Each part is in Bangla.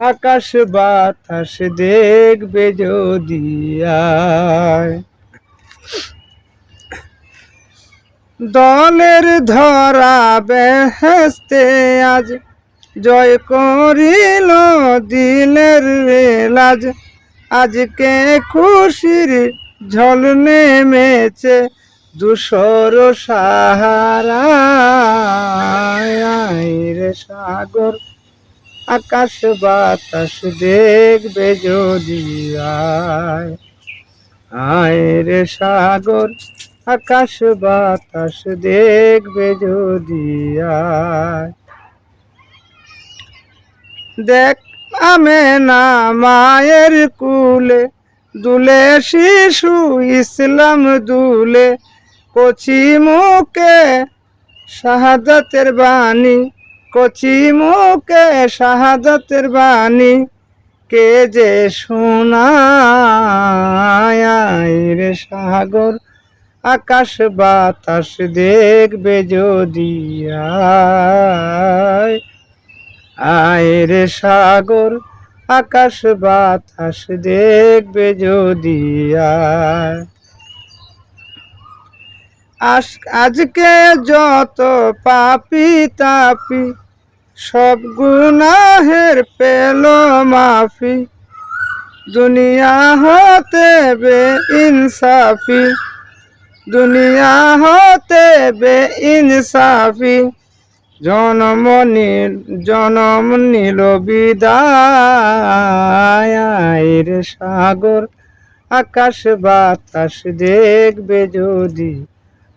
আকাশ বাতাস দেখবে যদি দলের ধরা বেহেস্তে আজ জয় করিল দিলের রেলাজ আজকে খুশির ঝল নেমেছে দুসর সাহারা রে সাগর আকাশ বাতাস দেখবে যদি আয়। আয় রে সাগর, আকাশ বাতাস দেখবে যদি আয়। দেখ, আমে না মায়ের কুলে, দুলে শিশু ইসলাম দুলে, কচি মুখে শাহাদাতের বাণী কচি মুখে শাহাদাতের বাণী, কে যে শোনায় রে সাগর? আকাশ বাতাস দেখবে যদি আয়। রে সাগর, আকাশ বাতাস দেখবে যদি আয়। আজকে যত পাপি তাপি, সব গুনাহের পেল মাফি। দুনিয়া হতে বে ইনসাফি দুনিয়া হতে বে ইনসাফি জনম নীল জনম নীল বিদায় সাগর, আকাশ বাতাস দেখবে যদি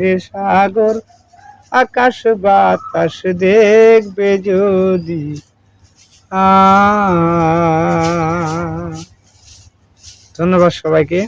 রে সাগর আকাশ বাতাস দেখবে যদি ধন্যবাদ সবাইকে।